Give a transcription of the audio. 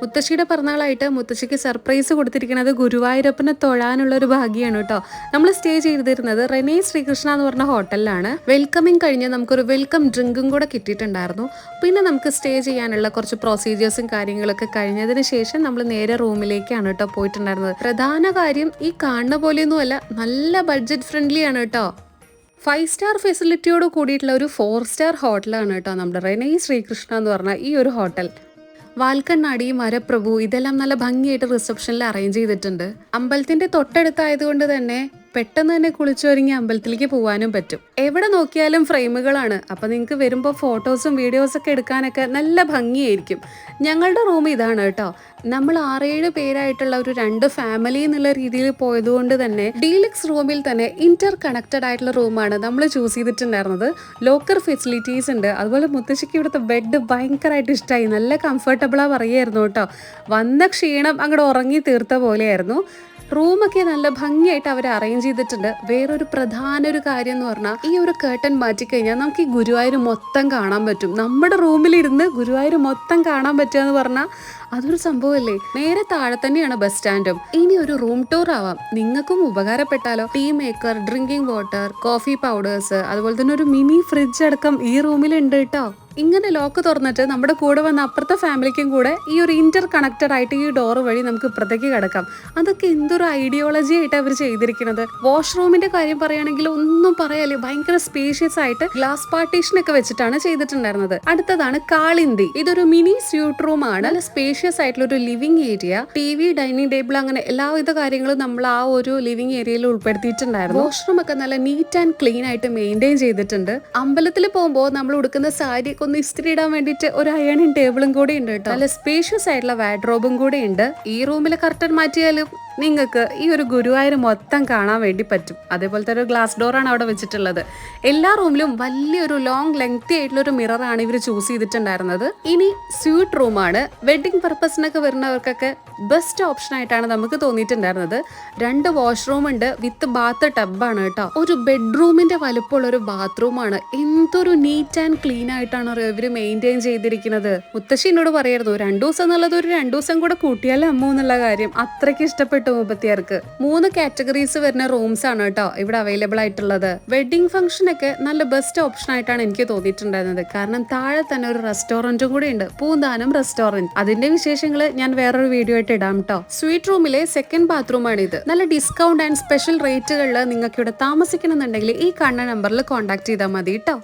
മുത്തശ്ശിയുടെ പിറന്നാളായിട്ട് മുത്തശ്ശിക്ക് സർപ്രൈസ് കൊടുത്തിരിക്കുന്നത് ഗുരുവായൂരപ്പനെ തൊഴാനുള്ള ഒരു ഭാഗ്യമാണ് കേട്ടോ. നമ്മൾ സ്റ്റേ ചെയ്തിരുന്നത് റെനേ ശ്രീകൃഷ്ണ എന്ന് പറഞ്ഞ ഹോട്ടലിലാണ്. വെൽക്കമിങ് കഴിഞ്ഞ് നമുക്കൊരു വെൽക്കം ഡ്രിങ്കും കൂടെ കിട്ടിയിട്ടുണ്ടായിരുന്നു. പിന്നെ നമുക്ക് സ്റ്റേ ചെയ്യാനുള്ള കുറച്ച് പ്രൊസീജിയേഴ്സും കാര്യങ്ങളൊക്കെ കഴിഞ്ഞതിന് ശേഷം നമ്മൾ നേരെ റൂമിലേക്കാണ് കേട്ടോ പോയിട്ടുണ്ടായിരുന്നത്. പ്രധാന കാര്യം ഈ കാണുന്ന പോലെയൊന്നുമല്ല നല്ല ബഡ്ജറ്റ് ഫ്രണ്ട്ലി ആണ് കേട്ടോ. ഫൈവ് സ്റ്റാർ ഫെസിലിറ്റിയോട് കൂടിയിട്ടുള്ള ഒരു ഫോർ സ്റ്റാർ ഹോട്ടലാണ് കേട്ടോ നമ്മുടെ റെനൈ ശ്രീകൃഷ്ണ എന്ന് പറഞ്ഞ ഈ ഒരു ഹോട്ടൽ വാൽക്കണ്ണാടി മരപ്രഭു ഇതെല്ലാം നല്ല ഭംഗിയായിട്ട് റിസപ്ഷനിൽ അറേഞ്ച് ചെയ്തിട്ടുണ്ട്. അമ്പലത്തിന്റെ തൊട്ടടുത്തായതുകൊണ്ട് തന്നെ പെട്ടെന്ന് തന്നെ കുളിച്ചൊരുങ്ങി അമ്പലത്തിലേക്ക് പോകാനും പറ്റും. എവിടെ നോക്കിയാലും ഫ്രെയിമുകളാണ്. അപ്പം നിങ്ങൾക്ക് വരുമ്പോൾ ഫോട്ടോസും വീഡിയോസൊക്കെ എടുക്കാനൊക്കെ നല്ല ഭംഗിയായിരിക്കും. ഞങ്ങളുടെ റൂം ഇതാണ് കേട്ടോ. നമ്മൾ ആറേഴ് പേരായിട്ടുള്ള ഒരു രണ്ട് ഫാമിലി എന്നുള്ള രീതിയിൽ പോയതുകൊണ്ട് തന്നെ ഡീലക്സ് റൂമിൽ തന്നെ ഇന്റർ കണക്റ്റഡ് ആയിട്ടുള്ള റൂമാണ് നമ്മൾ ചൂസ് ചെയ്തിട്ടുണ്ടായിരുന്നത്. ലോക്കർ ഫെസിലിറ്റീസ് ഉണ്ട്. അതുപോലെ മുത്തശ്ശിക്ക് ഇവിടുത്തെ ബെഡ് ഭയങ്കരമായിട്ട് ഇഷ്ടമായി നല്ല കംഫർട്ടബിളാ പറയായിരുന്നു കേട്ടോ. വന്ന ക്ഷീണം അങ്ങോട്ട് ഉറങ്ങി തീർത്ത പോലെയായിരുന്നു. റൂമൊക്കെ നല്ല ഭംഗിയായിട്ട് അവർ അറേഞ്ച് ചെയ്തിട്ടുണ്ട്. വേറൊരു പ്രധാന ഒരു കാര്യം എന്ന് പറഞ്ഞാൽ ഈ ഒരു കേട്ടൻ മാറ്റിക്കഴിഞ്ഞാൽ നമുക്ക് ഈ ഗുരുവായൂർ മൊത്തം കാണാൻ പറ്റും. നമ്മുടെ റൂമിലിരുന്ന് ഗുരുവായൂർ മൊത്തം കാണാൻ പറ്റുക എന്ന് പറഞ്ഞാൽ അതൊരു സംഭവമല്ലേ? നേരെ താഴെ തന്നെയാണ് ബസ് സ്റ്റാൻഡും. ഇനി ഒരു റൂം ടൂർ ആവാം. നിങ്ങൾക്കും ഉപകാരപ്പെട്ടാലോ? Tea maker drinking water coffee powders അതുപോലെ തന്നെ ഒരു മിനി ഫ്രിഡ്ജ് അടക്കം ഈ റൂമിലുണ്ട് കേട്ടോ. ഇങ്ങനെ ലോക്ക് തുറന്നിട്ട് നമ്മുടെ കൂടെ വന്ന അപ്പുറത്തെ ഫാമിലിക്കും കൂടെ ഈ ഒരു ഇന്റർ കണക്റ്റഡ് ആയിട്ട് ഈ ഡോർ വഴി നമുക്ക് ഇപ്പുറത്തേക്ക് കിടക്കാം. അതൊക്കെ എന്തൊരു ഐഡിയോളജി ആയിട്ട് അവർ ചെയ്തിരിക്കുന്നത്? വാഷ്റൂമിന്റെ കാര്യം പറയുകയാണെങ്കിൽ ഒന്നും പറയാല്ലേ? ഭയങ്കര സ്പേഷ്യസ് ആയിട്ട് ഗ്ലാസ് പാർട്ടീഷൻ ഒക്കെ വെച്ചിട്ടാണ് ചെയ്തിട്ടുണ്ടായിരുന്നത്. അടുത്തതാണ് കാളിന്തി. ഇതൊരു മിനി സ്യൂട്ട് റൂം ആണ്. നല്ല സ്പേഷ്യസ് ആയിട്ടുള്ള ഒരു living area T V dining table അങ്ങനെ എല്ലാവിധ കാര്യങ്ങളും നമ്മൾ ആ ഒരു ലിവിംഗ് ഏരിയയിൽ ഉൾപ്പെടുത്തിയിട്ടുണ്ടായിരുന്നു. വാഷ്റൂം ഒക്കെ നല്ല നീറ്റ് ആൻഡ് ക്ലീൻ ആയിട്ട് മെയിന്റെയിൻ ചെയ്തിട്ടുണ്ട്. അമ്പലത്തിൽ പോകുമ്പോൾ നമ്മൾ ഉടുക്കുന്ന സാരി ഒക്കെ ഒന്ന് ഇസ്തിരി ഇടാൻ വേണ്ടിയിട്ട് ഒരു അയണിങ് ടേബിളും കൂടി ഉണ്ട് കേട്ടോ. നല്ല സ്പേഷ്യസ് ആയിട്ടുള്ള വാഡ്രോബും കൂടി ഉണ്ട്. ഈ റൂമിലെ കർട്ടൻ മാറ്റിയാലും നിങ്ങൾക്ക് ഈ ഒരു ഗുരുവായൂർ മൊത്തം കാണാൻ വേണ്ടി പറ്റും. അതേപോലത്തെ ഒരു ഗ്ലാസ് ഡോറാണ് അവിടെ വെച്ചിട്ടുള്ളത്. എല്ലാ റൂമിലും വലിയൊരു ലോങ് ലെങ്തി ആയിട്ടുള്ള ഒരു മിററാണ് ഇവർ ചൂസ് ചെയ്തിട്ടുണ്ടായിരുന്നത്. ഇനി സ്യൂട്ട് റൂമാണ് വെഡിങ് പർപ്പസിനൊക്കെ വരുന്നവർക്കൊക്കെ ബെസ്റ്റ് ഓപ്ഷൻ ആയിട്ടാണ് നമുക്ക് തോന്നിയിട്ടുണ്ടായിരുന്നത്. രണ്ട് വാഷ്റൂം ഉണ്ട്. വിത്ത് ബാത്ത് ടബാണ് കേട്ടോ. ഒരു ബെഡ്റൂമിന്റെ വലുപ്പമുള്ള ഒരു ബാത്റൂമാണ് എന്തൊരു നീറ്റ് ആൻഡ് ക്ലീൻ ആയിട്ടാണ് ഇവർ മെയിന്റെയിൻ ചെയ്തിരിക്കുന്നത്. മുത്തശ്ശി എന്നോട് പറയായിരുന്നു രണ്ടു ദിവസം എന്നുള്ളത് ഒരു രണ്ടു ദിവസം കൂടെ കൂട്ടിയാലേ അമ്മ എന്നുള്ള കാര്യം. അത്രയ്ക്ക് ഇഷ്ടപ്പെട്ടു. മുപ്പത്തിയാർക്ക് മൂന്ന് കാറ്റഗറീസ് വരുന്ന റൂംസ് ആണ് കേട്ടോ ഇവിടെ അവൈലബിൾ ആയിട്ടുള്ളത്. വെഡിങ് ഫംഗ്ഷൻ ഒക്കെ നല്ല ബെസ്റ്റ് ഓപ്ഷൻ ആയിട്ടാണ് എനിക്ക് തോന്നിയിട്ടുണ്ടായിരുന്നത്. കാരണം താഴെ തന്നെ ഒരു റെസ്റ്റോറന്റും കൂടി ഉണ്ട് പൂന്താനം റെസ്റ്റോറന്റ് അതിന്റെ വിശേഷങ്ങൾ ഞാൻ വേറൊരു വീഡിയോ ആയിട്ട് ഇടാം കേട്ടോ സ്വീറ്റ് റൂമിലെ സെക്കൻഡ് ബാത്റൂം ആണ് ഇത്. നല്ല ഡിസ്കൗണ്ട് ആൻഡ് സ്പെഷ്യൽ റേറ്റുകളിൽ നിങ്ങൾക്ക് ഇവിടെ താമസിക്കണമെന്നുണ്ടെങ്കിൽ ഈ കാണുന്ന നമ്പറിൽ കോൺടാക്ട് ചെയ്താൽ മതി കേട്ടോ